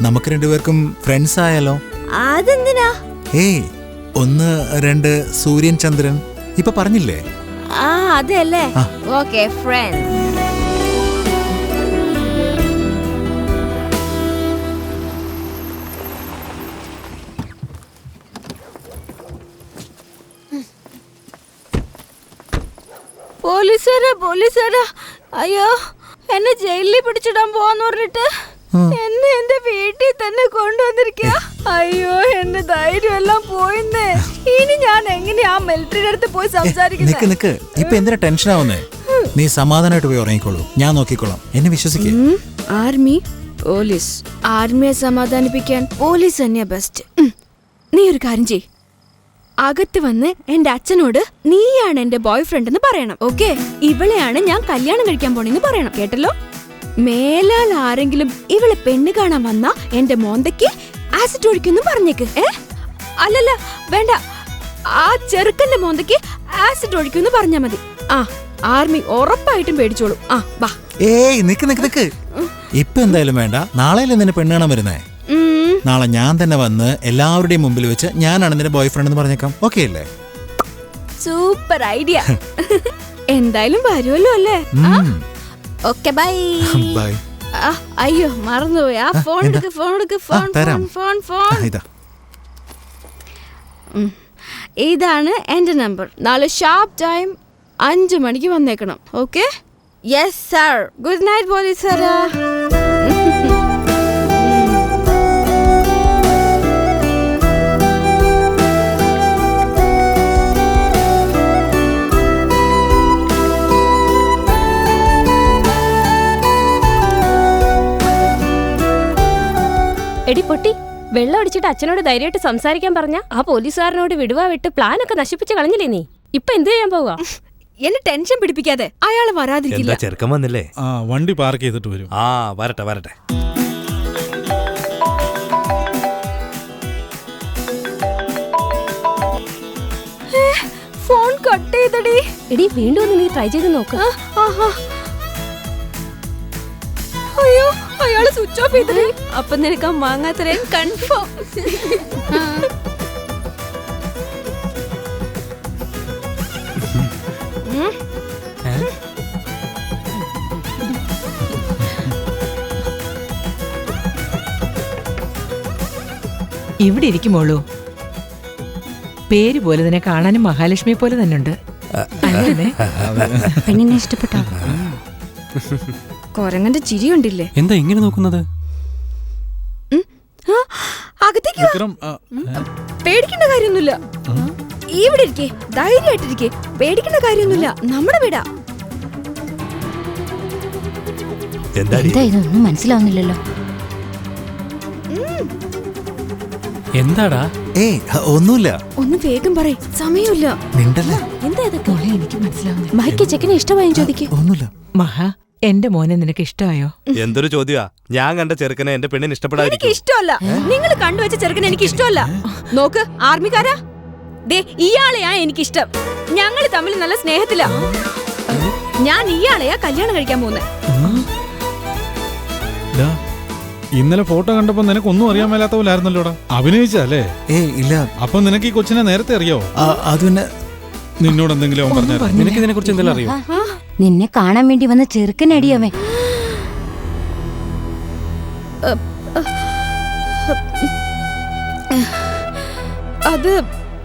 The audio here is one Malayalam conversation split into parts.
നമുക്ക് രണ്ടുപേർക്കും ഫ്രണ്ട്സ് ആയാലോ? അതെന്തിനാ? ഏയ് ഒന്ന് രണ്ട് സൂര്യൻ ചന്ദ്രൻ. ഇപ്പൊ പറഞ്ഞില്ലേ? ആ അതല്ലേ. ആ. ഓക്കെ ഫ്രണ്ട്സ് പോലീസുകാരാ പോലീസുകാരാ. അയ്യോ എന്നെ ജയിലിൽ പിടിച്ചിടാൻ പോവാന്ന് പറഞ്ഞിട്ട്. എന്നെ എന്റെ വീട്ടിൽ തന്നെ കൊണ്ടുവന്നിരിക്കുക അയ്യോ എന്റെ ധൈര്യം എല്ലാം പോയിന്നേ. ഇനി ഞാൻ എങ്ങനെയാ മിലിറ്ററിയുടെ അടുത്ത് പോയി നിക്ക് സംസാരിക്കുന്നത് നിക്ക് ഇപ്പൊ എന്തിനാ ടെൻഷൻ ആവുന്നേ? നീ സമാധാനമായിട്ട് പോയി ഉറങ്ങിക്കോളൂ. ഞാൻ നോക്കിക്കോളാം. എന്നെ വിശ്വസിക്കേ? ആർമി? പോലീസ്. ആർമിയെ സമാധാനിപ്പിക്കാൻ പോലീസ് തന്നെയാ ബെസ്റ്റ് നീ ഒരു കാര്യം ചെയ് അകത്ത് വന്ന് എന്റെ അച്ഛനോട് നീയാണ് എന്റെ ബോയ് ഫ്രണ്ട് എന്ന് പറയണം. ഓക്കെ ഇവളെയാണ് ഞാൻ കല്യാണം കഴിക്കാൻ പോണെന്ന് പറയണം. കേട്ടല്ലോ? മേലാൽ ആരെങ്കിലും ഇവളെ പെണ്ണ് കാണാൻ വന്ന എന്റെ മോന്തയ്ക്ക് ആസിഡ് ഒഴിക്കുന്നു പറഞ്ഞേക്ക് ഏ? അല്ലല്ല വേണ്ട. ആ ചെറുക്കന്റെ മോന്തയ്ക്ക് ആസിഡ് ഒഴിക്കുന്നു പറഞ്ഞാ മതി. ആ ആർമി ഉറപ്പായിട്ടും പേടിച്ചോളൂ. ആ വാ. ഏയ് നിക്ക് നിക്ക് നിക്ക്. ഇപ്പൊ എന്തായാലും വേണ്ട. നാളെയല്ലേ നിന്നെ പെണ്ണ് കാണാൻ വരുന്നേ? ഉം, നാളെ ഞാൻ തന്നെ വന്ന് എല്ലാവരുടെയും മുമ്പിൽ വെച്ച് ഞാനാണ് നിന്റെ ബോയ് ഫ്രണ്ട് എന്ന് പറഞ്ഞേക്കാം. ഓക്കെ അല്ലേ? സൂപ്പർ ഐഡിയ എന്തായാലും വരുമല്ലോ അല്ലേ? ഓക്കെ ബൈ ബൈ അയ്യോ മറന്നുപോയി. ആ ആ, ഫോൺ എന്താ? എടുക്ക് ഫോൺ എടുക്ക് ആ, ഫോൺ തരാം. ഫോൺ ഫോൺ ഇതാ. ഇതാണ് എന്റെ നമ്പർ. നാളെ ഷാർപ്പ് ടൈം അഞ്ചു മണിക്ക് വന്നേക്കണം. Okay yes sir good night police Sarah എടി പൊട്ടി. വെള്ളം അടിച്ചിട്ട് അച്ഛനോട് ധൈര്യമായിട്ട് സംസാരിക്കാൻ പറഞ്ഞ ആ പോലീസുകാരനോട് വിടുവാ വിട്ട് പ്ലാനൊക്കെ നശിപ്പിച്ച് കളഞ്ഞില്ലേ നീ? ഇപ്പൊ എന്ത് ചെയ്യാൻ പോവാ? എന്നെ ടെൻഷൻ പിടിപ്പിക്കാതെ അയാൾ വരാതിരിക്കില്ല. എന്താ ചെറുക്കൻ വന്നില്ലേ? ആ വണ്ടി പാർക്ക് ചെയ്തിട്ട് വരും. ആ വരട്ടെ വരട്ടെ. ഫോൺ കട്ട് ചെയ്തടി. എടി വീണ്ടും ഒന്ന് നീ ട്രൈ ചെയ്ത് നോക്ക്. ആഹാ. അയ്യോ അയാൾ സ്വിച്ച് ഓഫ് ചെയ്തേ അപ്പൊ നിനക്ക് ആ മാങ്ങാത്തരയും കൺഫേം ഇവിടെ ഇരിക്കുമോളൂ പേര് പോലെ തന്നെ കാണാനും മഹാലക്ഷ്മി പോലെ തന്നെ ഉണ്ട്. പെണ്ണിനെ ഇഷ്ടപ്പെട്ടോ? കൊരങ്ങന്റെ ചിരി കണ്ടില്ലേ? എന്താ ഇങ്ങനെ നോക്കുന്നത്? അകത്തേക്ക് പേടിക്കേണ്ട കാര്യമൊന്നുമില്ല. ഇവിടെ ഇരിക്കേ ധൈര്യമായിട്ടിരിക്കേ. പേടിക്കേണ്ട കാര്യമൊന്നുമില്ല. നമ്മുടെ വീടാ. എന്താടി എന്താ ഇതൊന്നും മനസ്സിലാവുന്നില്ലല്ലോ. എന്താടാ? ഏ ഒന്നുമില്ല. ഒന്ന് വേഗം പറയ്. സമയമില്ല. മിണ്ടല്ലേ? എന്താ ഇതൊക്കെ? എനിക്ക് മനസ്സിലാവുന്നില്ല. മഹിക്ക് ചെക്കനെ ഇഷ്ടമായും ചോദിക്കേ? ഒന്നുമില്ല. മഹാ എന്റെ മോനെ നിനക്ക് ഇഷ്ടമായോ എന്തൊരു ചോദ്യമാ. ഞാൻ കണ്ട ചെറുക്കനെ എന്റെ പെണ്ണിന് എനിക്ക് ഇഷ്ടപ്പെടാതിരിക്കും ഇഷ്ടമല്ല നിങ്ങൾ കണ്ടുവച്ച ചെറുക്കനെ എനിക്ക് ഇഷ്ടമല്ല നോക്ക് ആർമിക്കാരാ? ദേ ഇയാളെയാ എനിക്ക് ഇഷ്ടം ഞങ്ങൾ തമ്മിൽ നല്ല സ്നേഹത്തിലാ. ഞാൻ ഇയാളെയാ കല്യാണം കഴിക്കാൻ പോകുന്നത് ഇന്നലെ ഫോട്ടോ കണ്ടപ്പോ നിനക്കൊന്നും അറിയാൻ മേലാത്ത പോലെ ആയിരുന്നല്ലോടാ. അഭിനയിച്ചല്ലേ ഏ ഇല്ല. അപ്പൊ നിനക്ക് ഈ കൊച്ചിനെ നേരത്തെ അറിയോ ആ, അത് പിന്നെ നിന്നോട് എന്തെങ്കിലും അവൻ പറഞ്ഞായിരുന്നു? നിനക്ക് ഇതിനെ കുറിച്ച് എന്തെങ്കിലും അറിയോ നിന്നെ കാണാൻ വേണ്ടി വന്ന ചെറുക്കനടിയവൻ അത്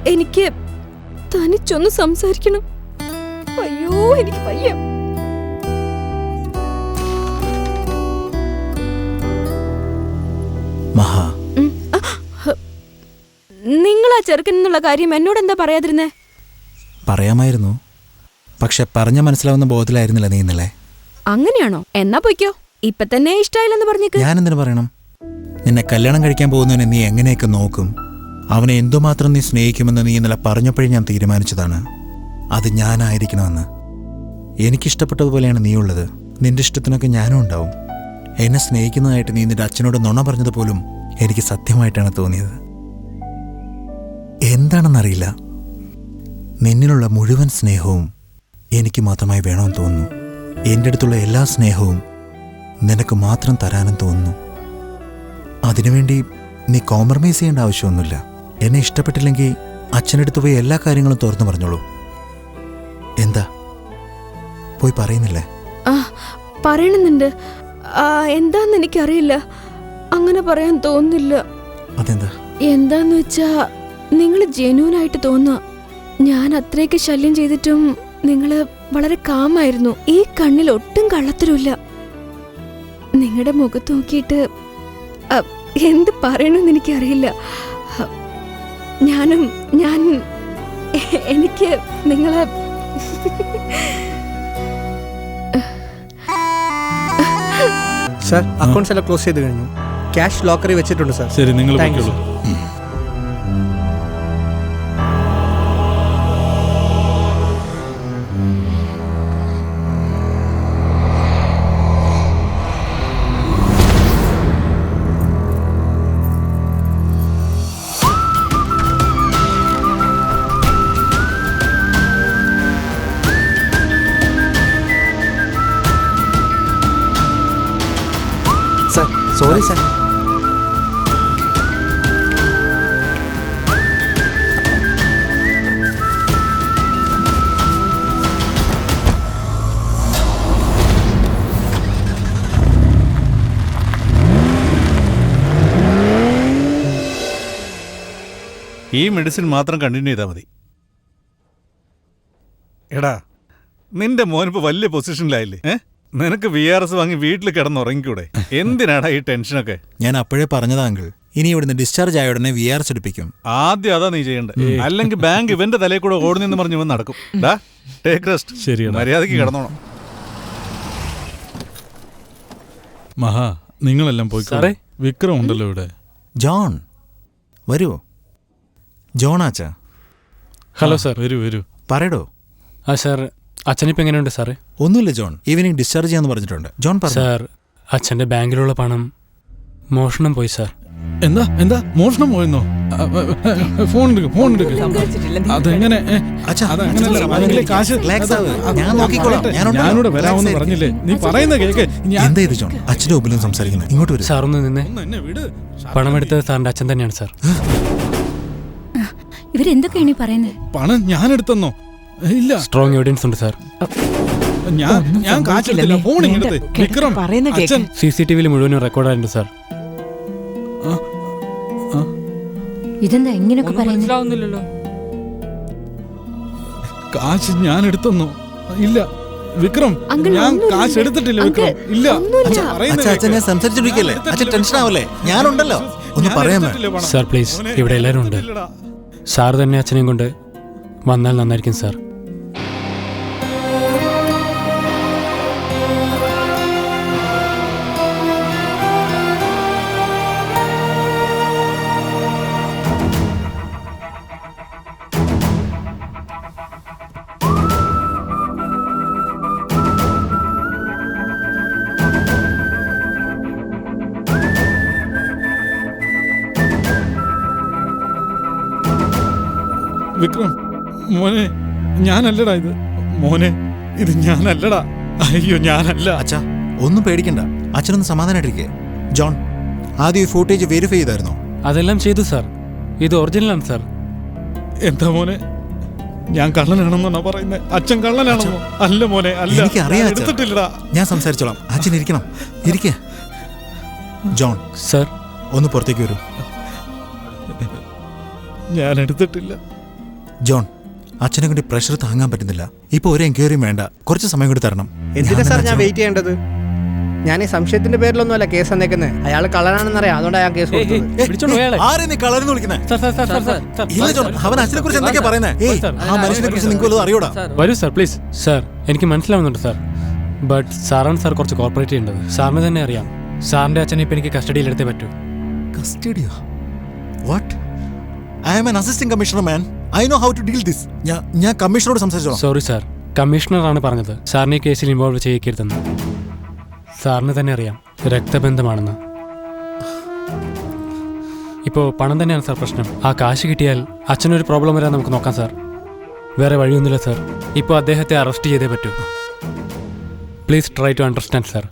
എനിക്ക് തനിച്ചൊന്ന് സംസാരിക്കണം. അയ്യോ എനിക്ക് വയ്യ. മഹാ. നിങ്ങൾ ആ ചെറുക്കൻ എന്നുള്ള കാര്യം എന്നോട് എന്താ പറയാതിരുന്നേ? പറയാമായിരുന്നു. പക്ഷെ പറഞ്ഞ മനസ്സിലാവുന്ന ബോധത്തിലായിരുന്നില്ല നീ ഇന്നലെ. അങ്ങനെയാണോ? എന്നാ പൊയ്ക്കോ. ഇപ്പൊ തന്നെ ഇഷ്ടായില്ലെന്ന് പറഞ്ഞേക്ക്. ഞാൻ എന്തിനു പറയണം? നിന്നെ കല്യാണം കഴിക്കാൻ പോകുന്നവനെ നീ എങ്ങനെയൊക്കെ നോക്കും? അവനെ എന്തുമാത്രം നീ സ്നേഹിക്കുമെന്ന് നീ ഇന്നലെ പറഞ്ഞപ്പോഴേ ഞാൻ തീരുമാനിച്ചതാണ്. അത് ഞാനായിരിക്കണമെന്ന്. എനിക്കിഷ്ടപ്പെട്ടതുപോലെയാണ് നീ ഉള്ളത് നിന്റെ ഇഷ്ടത്തിനൊക്കെ ഞാനും ഉണ്ടാവും. എന്നെ സ്നേഹിക്കുന്നതായിട്ട് നീ നിന്റെ അച്ഛനോട് നുണ പറഞ്ഞത് പോലും എനിക്ക് സത്യമായിട്ടാണ് തോന്നിയത്. എന്താണെന്നറിയില്ല. നിന്നിലുള്ള മുഴുവൻ സ്നേഹവും എനിക്ക് മാത്രമായി വേണമെന്ന് തോന്നുന്നു. എന്റെ അടുത്തുള്ള എല്ലാ സ്നേഹവും നിനക്ക് മാത്രം തരാനും തോന്നുന്നു. അതിനുവേണ്ടി നീ കോംപ്രമൈസ് ചെയ്യേണ്ട ആവശ്യമൊന്നുമില്ല. എന്നെ ഇഷ്ടപ്പെട്ടില്ലെങ്കിൽ അച്ഛനടുത്ത് പോയി എല്ലാ കാര്യങ്ങളും തുറന്നു പറഞ്ഞോളൂ. എന്താ? പോയി പറയുന്നില്ലേ? പറയണമെന്നുണ്ട് എന്താന്ന് എനിക്കറിയില്ല. അങ്ങനെ പറയാൻ തോന്നുന്നില്ല. അതെന്താ? എന്താന്ന് വെച്ചാ നിങ്ങൾ ജെന്യൂനായിട്ട് തോന്നുക ഞാൻ അത്രയൊക്കെ ശല്യം ചെയ്തിട്ടും നിങ്ങൾ വളരെ കാമായിരുന്നു. ഈ കണ്ണിൽ ഒട്ടും കള്ളത്തരമില്ല നിങ്ങളുടെ മുഖത്ത് നോക്കിയിട്ട് എന്ത് പറയണമെന്ന് എനിക്കറിയില്ല. ഞാനും ഞാൻ എനിക്ക് നിങ്ങളെ സർ അക്കൗണ്ട്സ് എല്ലാം ക്ലോസ് ചെയ്ത് കഴിഞ്ഞു. ക്യാഷ് ലോക്കറി വെച്ചിട്ടുണ്ട് സർ. ശരി നിങ്ങൾ ഈ മെഡിസിൻ മാത്രം കണ്ടിന്യൂ ചെയ്താൽ മതി. എടാ നിന്റെ മോനിപ്പോ വലിയ പൊസിഷനിലായില്ലേ? ഏ? നിനക്ക് വി ആർ എസ് വാങ്ങി വീട്ടിൽ കിടന്നുറങ്ങിക്കൂടെ എന്തിനാടാ ഈ ടെൻഷനൊക്കെ? ഞാൻ അപ്പോഴേ പറഞ്ഞതാങ്കിൾ ഇനി ഇവിടുന്ന് ഡിസ്ചാർജ് ആയ ഉടനെ വി ആർ എസ് എടുപ്പിക്കും. ആദ്യം അതാ നീ ചെയ്യേണ്ടത് അല്ലെങ്കിൽ ബാങ്ക് ഇവന്റെ തലയിൽ കൂടെ ഓടുന്നെന്ന് പറഞ്ഞു ഇവൻ നടക്കും. ഡാ ടേക്ക് റെസ്റ്റ് ശരിയാണ് മര്യാദയ്ക്ക് കിടന്നോണം. മഹാ നിങ്ങളെല്ലാം പോയി? വിക്രം ഉണ്ടല്ലോ ഇവിടെ. ജോൺ വരൂ. ജോണാച്ചാ. Hello sir. വരൂ വരൂ. പറയടോ. ആ സാർ അച്ഛനിപ്പോൾ എങ്ങനെയുണ്ട് സാറ്? ഒന്നുമില്ല ജോൺ. ഈവനിങ് ഡിസ്ചാർജ് ചെയ്യാന്ന് പറഞ്ഞിട്ടുണ്ട്. ജോൺ പറഞ്ഞു. സാർ അച്ഛന്റെ ബാങ്കിലുള്ള പണം മോഷണം പോയി സാർ. എന്താ എന്താ? മോഷണം പോയെന്നോ? ഫോൺ എടുക്ക് ഫോൺ എടുക്ക്. അതെങ്ങനെ? ഏ, അച്ഛാ, അതങ്ങനെയല്ല അച്ഛാ, ബാങ്കിലെ കാശ് relax ആവ്. അത് ഞാൻ നോക്കിക്കോളാം. പറയട്ടെ. ഞാനുണ്ടല്ലോ. ഞാനിവിടെ വരാമെന്ന് relax പറഞ്ഞില്ലേ? നീ പറയുന്ന കേക്ക്. ഞാൻ എന്താ ഇത് ജോൺ? അച്ഛന്റെ മുമ്പിലും സംസാരിക്കുന്നത്. ഇങ്ങോട്ട് വരും. സാർ ഒന്ന് നിന്നേ. ഒന്ന് എന്നെ വിട്. പണമെടുത്തത് സാറിന്റെ അച്ഛൻ തന്നെയാണ് സാർ. ഇവരെന്തൊക്കെയാണ് ഈ പറയുന്നത് പണം ഞാൻ എടുത്തെന്നോ ഇല്ല. സ്ട്രോങ് എവിഡൻസ് ഉണ്ട് സാർ ഞാൻ ഞാൻ കാശെടുത്തില്ല. ഫോൺ വിക്രം പറയുന്ന അച്ഛൻ. സി സി ടി വിയിൽ മുഴുവനും റെക്കോർഡായിട്ടുണ്ട് സാർ ഇതെന്താ ഇങ്ങനെയൊക്കെ പറയുന്നില്ലല്ലോ കാശ് ഞാൻ എടുത്തെന്നോ ഇല്ല. വിക്രം ഞാൻ. കാശ് എടുത്തിട്ടില്ല വിക്രം. ഇല്ല. ഒന്നുമില്ല. അച്ഛൻ അച്ഛൻ ഞാൻ കേൾക്ക്. സംസാരിച്ചോണ്ടിരിക്കല്ലേ അച്ഛൻ ടെൻഷൻ ആവല്ലേ? ഞാനുണ്ടല്ലോ. ഒന്ന് ഞാൻ പറയാമേ. സാർ പ്ലീസ് ഇവിടെ എല്ലാരും ഉണ്ട്. സാർ തന്നെ അച്ഛനെയും കൊണ്ട് വന്നാൽ നന്നായിരിക്കും സാർ. വിക്രം മോനെ ഞാനല്ലടാ ഇത്. മോനെ ഇത് ഞാനല്ലടാ. അയ്യോ ഞാനല്ല. അച്ഛാ ഒന്നും പേടിക്കണ്ട. അച്ഛനൊന്ന് സമാധാനായിട്ടിരിക്കേ. ജോൺ ആദ്യം ഈ ഫൂട്ടേജ് വെരിഫൈ ചെയ്തായിരുന്നോ? അതെല്ലാം ചെയ്തു സാർ ഇത് ഒറിജിനലാണ് സാർ എന്താ മോനെ? ഞാൻ കള്ളനാണെന്നാ പറയുന്നത് അച്ഛൻ കള്ളനാണെന്നോ? അല്ല മോനെ അല്ല. എനിക്ക്. എടുത്തിട്ടില്ലടാ. ഞാൻ സംസാരിച്ചോളാം. അച്ഛൻ ഇരിക്കണം. ഇരിക്കേ. ജോൺ സാർ ഒന്ന് പുറത്തേക്ക് വരൂ. ഞാൻ എടുത്തിട്ടില്ല. ജോൺ അച്ഛനെ കൊണ്ട് പ്രഷർ താങ്ങാൻ പറ്റുന്നില്ല. ഇപ്പൊ ഒരു എൻക്വയറിയും വേണ്ട. കുറച്ച് സമയം കൂടി തരണം. എന്തിനാ സാർ ഞാൻ വെയിറ്റ് ചെയ്യേണ്ടത്? ഞാൻ ഈ സംശയത്തിന്റെ പേരിലൊന്നും അല്ല കേസ് തന്നേക്കുന്നത് അയാൾ കളറാണെന്ന് അറിയാം അതുകൊണ്ടാണ് ഞാൻ കേസ് കൊടുത്തത് പിടിച്ചോണ്ട് ആരെ നീ കളർന്ന് വിളിക്കുന്നേ? Sir sir sir sir sir sir ഇല്ല ജോൺ. അവൻ അച്ഛനെ കുറിച്ച് എന്തൊക്കെയാ പറയുന്നത് ആ മനുഷ്യനെ കുറിച്ച് നിങ്ങൾക്ക് വല്ലതും അറിയൂടാ? വരൂ സാർ പ്ലീസ് സാർ എനിക്ക് മനസ്സിലാവുന്നുണ്ട് സാർ ബട്ട് സാറാണ് സാർ കുറച്ച് കോർപ്പറേറ്റ് ചെയ്യേണ്ടത്. സാറിന് തന്നെ അറിയാം. സാറിന്റെ അച്ഛനെ ഇപ്പൊ എനിക്ക് കസ്റ്റഡിയിൽ എടുത്തേ പറ്റൂ. കസ്റ്റഡിയോ what I am an assistant commissioner man I know how to deal this ഞാൻ ഞാൻ കമ്മീഷണറോട് സംസാരിച്ചോളാം. സോറി സാർ കമ്മീഷണറാണ് പറഞ്ഞത്. സാറിനെ കേസിൽ ഇൻവോൾവ് ചെയ്യിക്കരുതെന്ന്. സാറിന് തന്നെ അറിയാം. രക്തബന്ധമാണെന്ന്. ഇപ്പോൾ പണം തന്നെയാണ് സാർ പ്രശ്നം. ആ കാശ് കിട്ടിയാൽ അച്ഛനൊരു പ്രോബ്ലം വരാൻ നമുക്ക് നോക്കാം സാർ വേറെ വഴിയൊന്നുമില്ല സാർ ഇപ്പോൾ അദ്ദേഹത്തെ അറസ്റ്റ് ചെയ്തേ പറ്റൂ. Please try to understand sir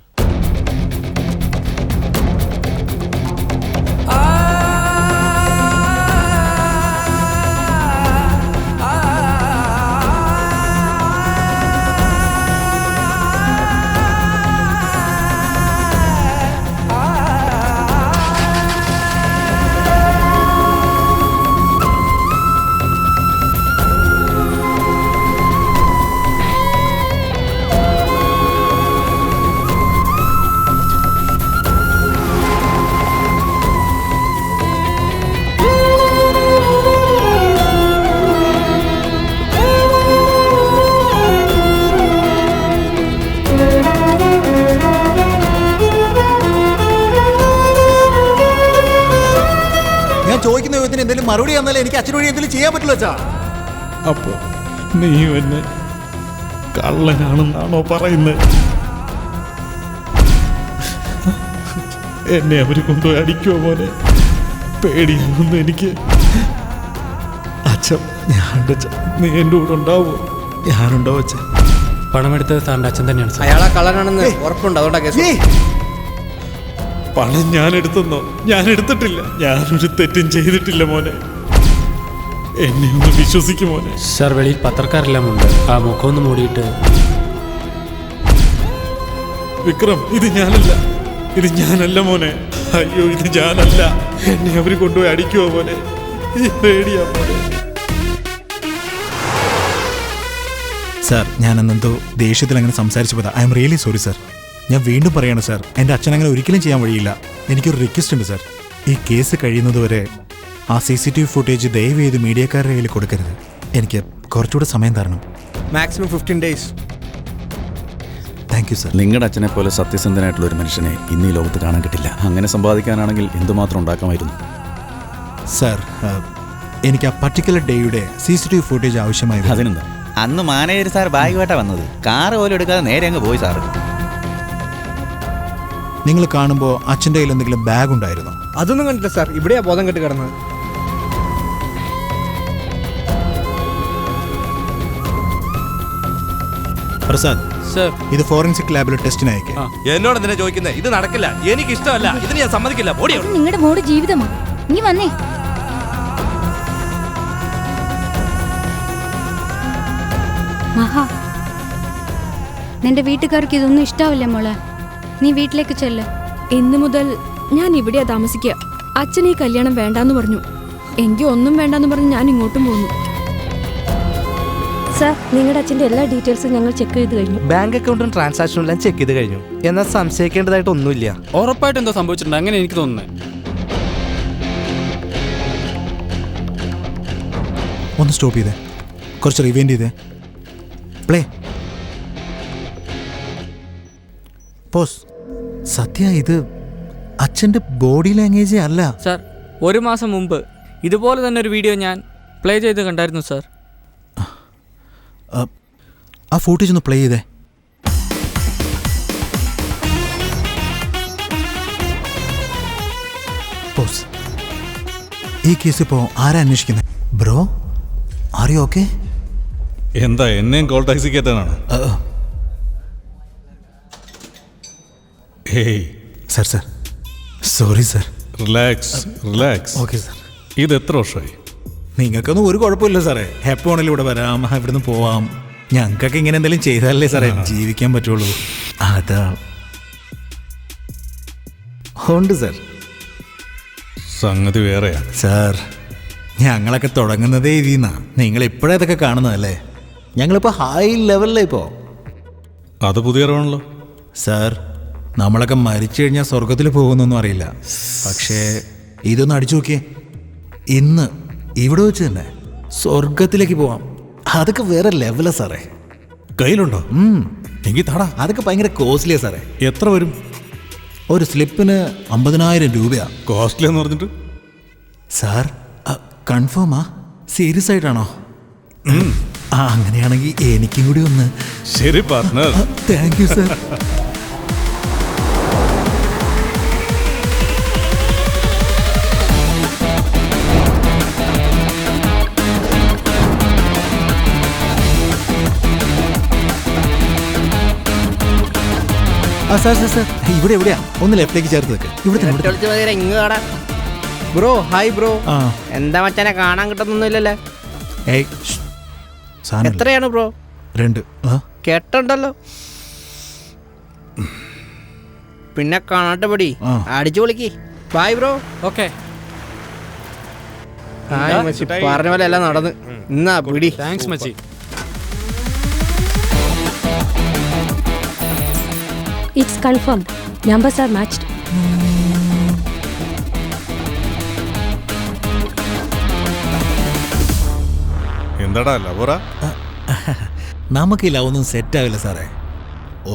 മറുപടി തന്നാലേ എനിക്ക് അച്ഛൻ വഴി എന്തെങ്കിലും ചെയ്യാൻ പറ്റില്ല വെച്ചാ അപ്പൊ നീ എന്നെ കള്ളനാണെന്നാണോ പറയുന്നത്? എന്നെ അവർ കൊണ്ടുപോയി അടിക്കുമോ പോലെ പേടിയാണെന്ന് എനിക്ക്. അച്ഛൻ ഞാൻ നീ എന്റെ കൂടെ ഉണ്ടാവോ ഞാനുണ്ടോ അച്ഛൻ. പണമെടുത്തത് സാറിന്റെ അച്ഛൻ തന്നെയാണ് സാർ. അയാളെ കള്ളനാണെന്ന് ഉറപ്പുണ്ട് അതുകൊണ്ടാണ് കേസ്. പണം ഞാൻ എടുത്തെന്നോ ഞാൻ എടുത്തിട്ടില്ല ഞാനൊരു തെറ്റും ചെയ്തിട്ടില്ല മോനെ. എന്നെ ഒന്ന് വിശ്വസിക്കും മോനെ. സാർ വെളിയിൽ പത്രക്കാരെല്ലാം ഉണ്ട്. ആ മുഖം ഒന്ന് മൂടിയിട്ട്. വിക്രം ഇത് ഞാനല്ല. ഇത് ഞാനല്ല മോനെ. അയ്യോ ഇത് ഞാനല്ല. എന്നെ അവർ കൊണ്ടുപോയി അടിക്കുവോ മോനെ? ഈ പേടിയാ മോനെ. സാർ ഞാനന്നെന്തോ ദേഷ്യത്തിൽ അങ്ങനെ സംസാരിച്ചു പോയതാ I'm really sorry sir. ഞാൻ വീണ്ടും പറയാണ് സാർ. എന്റെ അച്ഛൻ അങ്ങനെ ഒരിക്കലും ചെയ്യാൻ വഴിയില്ല. എനിക്കൊരു റിക്വസ്റ്റ് ഉണ്ട് സാർ. ഈ കേസ് കഴിയുന്നതുവരെ ആ C C T V footage ദയവ് ചെയ്ത് മീഡിയക്കാരുടെ കയ്യിൽ കൊടുക്കരുത്. എനിക്ക് കുറച്ചുകൂടെ സമയം തരണം. Maximum fifteen days thank you sir നിങ്ങളുടെ അച്ഛനെ പോലെ സത്യസന്ധനായിട്ടുള്ള ഒരു മനുഷ്യനെ ഇന്ന് ഈ ലോകത്ത് കാണാൻ കിട്ടില്ല. അങ്ങനെ സമ്പാദിക്കാനാണെങ്കിൽ എന്തുമാത്രം ഉണ്ടാക്കാമായിരുന്നു? സാർ എനിക്ക് ആ പർട്ടിക്കുലർ ഡേയുടെ C C T V footage ആവശ്യമായിരുന്നു. അതിനെന്താ? അന്ന് മാനേജർ സാർ ബാഗുമായിട്ടാ വന്നത്. കാറ് പോലും എടുക്കാതെ നേരെ അങ്ങ് പോയി സാറ്. നിങ്ങൾ കാണുമ്പോൾ അച്ഛന്റെ കയ്യിൽ എന്തെങ്കിലും ബാഗ് ഉണ്ടായിരുന്നോ? അതൊന്നും കണ്ടില്ല സാർ. ഇവിടെയാ ബോധം കെട്ട് കിടന്നത്. പ്രസാദ് സർ. ഇത് ഫോറൻസിക് ലാബിൽ ടെസ്റ്റിന് അയക്കാം എന്നോട് എന്തിനാ ചോദിക്കുന്നത് ഇത് നടക്കില്ല. എനിക്ക് ഇഷ്ടമല്ല ഇതിന് ഞാൻ സമ്മതിക്കില്ല. നിങ്ങളുടെ മോട് ജീവിതമാണ് നീ വന്നേ. മഹാ. നിന്റെ വീട്ടുകാർക്ക് ഇതൊന്നും ഇഷ്ടാവില്ല മോളെ. നീ വീട്ടിലേക്ക് ചെല്ല്. ഇന്നു മുതൽ ഞാൻ ഇവിടെയാ താമസിക്കുക അച്ഛൻ ഈ കല്യാണം വേണ്ടാന്ന് പറഞ്ഞു. എങ്കിൽ ഒന്നും വേണ്ടാന്ന് പറഞ്ഞ് ഞാൻ ഇങ്ങോട്ടും പോന്നു. സാർ നിങ്ങളുടെ അച്ഛന്റെ എല്ലാ ഡീറ്റെയിൽസും ഞങ്ങൾ ചെക്ക് ചെയ്ത് കഴിഞ്ഞു. ബാങ്ക് അക്കൗണ്ടും ട്രാൻസാക്ഷനും എല്ലാം ചെക്ക് ചെയ്ത് കഴിഞ്ഞു. എന്നാൽ സംശയിക്കേണ്ടതായിട്ട് ഒന്നുമില്ല. ഉറപ്പായിട്ട് എന്തോ സംഭവിച്ചിട്ടുണ്ട്. അങ്ങനെ എനിക്ക് തോന്നുന്നു. ഒന്ന് സ്റ്റോപ്പ് ചെയ്തേ. കുറച്ച് റിവൈൻഡ് ചെയ്തേ. പ്ലേ പോസ് സത്യ ഇത് അച്ഛന്റെ ബോഡി ലാംഗ്വേജ് അല്ല. സാർ ഒരു മാസം മുമ്പ് ഇതുപോലെ തന്നെ ഒരു വീഡിയോ ഞാൻ പ്ലേ ചെയ്ത് കണ്ടായിരുന്നു സാർ. ആ, ആ ഫൂട്ടേജ് ഒന്ന് പ്ലേ ചെയ്തേ. പോസ് ഈ കേസ് ഇപ്പോൾ ആരാ അന്വേഷിക്കുന്നത് ബ്രോ ആർ യു ഓക്കെ എന്താ എന്നെയും call taxi hey sir sir sorry sir relax relax okay sir ഇത് എത്ര വർഷമായി? നിങ്ങൾക്കൊന്നും ഒരു കുഴപ്പമില്ല സാറേ എപ്പോൾ വേണേലും ഇവിടെ വരാം ഇവിടുന്ന് പോവാം. ഞങ്ങൾക്കൊക്കെ ഇങ്ങനെ എന്തെങ്കിലും ചെയ്താലല്ലേ സാറേ ജീവിക്കാൻ പറ്റുള്ളൂ. അതാ. ഉണ്ട് സാർ സംഗതി വേറെയാണ്. സാർ ഞങ്ങളൊക്കെ തുടങ്ങുന്നതേ ഇതിന്നാ. നിങ്ങൾ ഇപ്പോഴേ ഇതൊക്കെ കാണുന്നതല്ലേ ഞങ്ങളിപ്പോൾ ഹൈ ലെവലിലേ ഇപ്പോ. അത് പുതിയ അറിവാണല്ലോ. സാർ നമ്മളൊക്കെ മരിച്ചു കഴിഞ്ഞാൽ സ്വർഗത്തിൽ പോകുന്നൊന്നും അറിയില്ല. പക്ഷേ ഇതൊന്ന് അടിച്ചു നോക്കിയേ. ഇന്ന് ഇവിടെ വെച്ച് തന്നെ സ്വർഗത്തിലേക്ക് പോവാം. അതൊക്കെ വേറെ ലെവലാ സാറേ. കയ്യിലുണ്ടോ. എങ്കിൽ താടാ. അതൊക്കെ ഭയങ്കര കോസ്റ്റ്ലിയാ സാറേ. എത്ര വരും? ഒരു സ്ലിപ്പിന് അമ്പതിനായിരം രൂപയാ. കോസ്റ്റ്ലി എന്ന് പറഞ്ഞിട്ട്? സാർ കൺഫേമാ സീരിയസ് ആയിട്ടാണോ? ആ അങ്ങനെയാണെങ്കിൽ എനിക്കും കൂടി ഒന്ന് ശരി പറഞ്ഞു thank you sir sir sir sir. ഇവിടെ എവിടെയാ ഒന്ന് ലെഫ്റ്റിലേക്ക് ചേർത്ത് ഇവിടെ തന്നെ ഇവിടെ തന്നെ. മതി ഇങ്ങ് കാടാ ബ്രോ ഹായ് ബ്രോ. ആ. എന്താ മച്ചാനെ കാണാൻ കിട്ടുന്നൊന്നുമില്ലല്ലേ ഏയ് ഷ്. സാധനം ഇല്ല. എത്രയാണ് ബ്രോ? രണ്ട്. ആ. കേട്ടുണ്ടല്ലോ പിന്നെ കാണാട്ടെ പടി. ആ. അടിച്ചു വിളിക്ക് ബായ് ബ്രോ ഓക്കെ ഹായ് മച്ചി. പറഞ്ഞ പോലെ എല്ലാം നടന്ന്. എന്നാ പിടി. Thanks Machhi. It's confirm numbers are matched എന്താടാ ലവറ? നമുക്ക് ഈ ഒന്നും സെറ്റ് ആവില്ല സാറേ.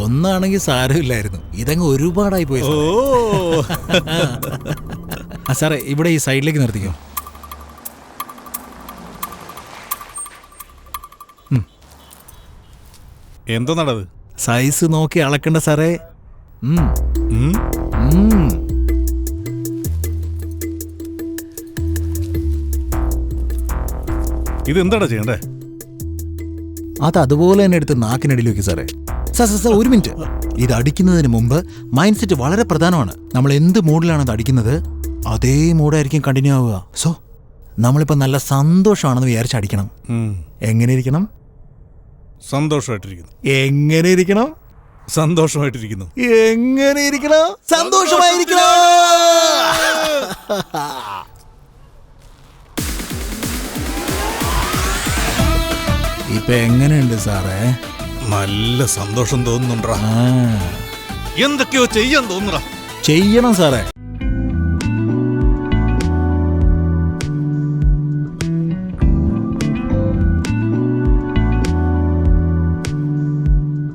ഒന്നാണെങ്കിൽ സാരമില്ലായിരുന്നു. ഇതങ്ങ് ഒരുപാടായി പോയി സാറേ. ഇവിടെ ഈ സൈഡിലേക്ക് നിർത്തിക്കോ. എന്തോ നടത് സൈസ് നോക്കി അളക്കണ്ട സാറേ. ഇത്. ഇതെന്താടാ ചെയ്യണ്ടേ? അത് അതുപോലെ തന്നെ എടുത്ത് നാക്കിനടിയിൽ വെക്കും സാറേ. സാർ സാർ സാർ ഒരു മിനിറ്റ്. ഇത് അടിക്കുന്നതിന് മുമ്പ് മൈൻഡ് സെറ്റ് വളരെ പ്രധാനമാണ്. നമ്മൾ എന്ത് മൂഡിലാണ് അത് അടിക്കുന്നത്? അതേ മൂഡായിരിക്കും കണ്ടിന്യൂ ആവുക. സോ നമ്മളിപ്പോൾ നല്ല സന്തോഷമാണെന്ന് വിചാരിച്ച് അടിക്കണം. എങ്ങനെ ഇരിക്കണം? സന്തോഷമായിട്ടിരിക്കുന്നു. എങ്ങനെ ഇരിക്കണം സന്തോഷമായിട്ടിരിക്കുന്നു. എങ്ങനെ ഇരിക്കണം സന്തോഷമായിരിക്കണം ഇപ്പൊ എങ്ങനെയുണ്ട് സാറേ? നല്ല സന്തോഷം തോന്നുന്നുണ്ടാ എന്തൊക്കെയോ ചെയ്യാൻ തോന്നുന്നുടാ. ചെയ്യണം സാറേ.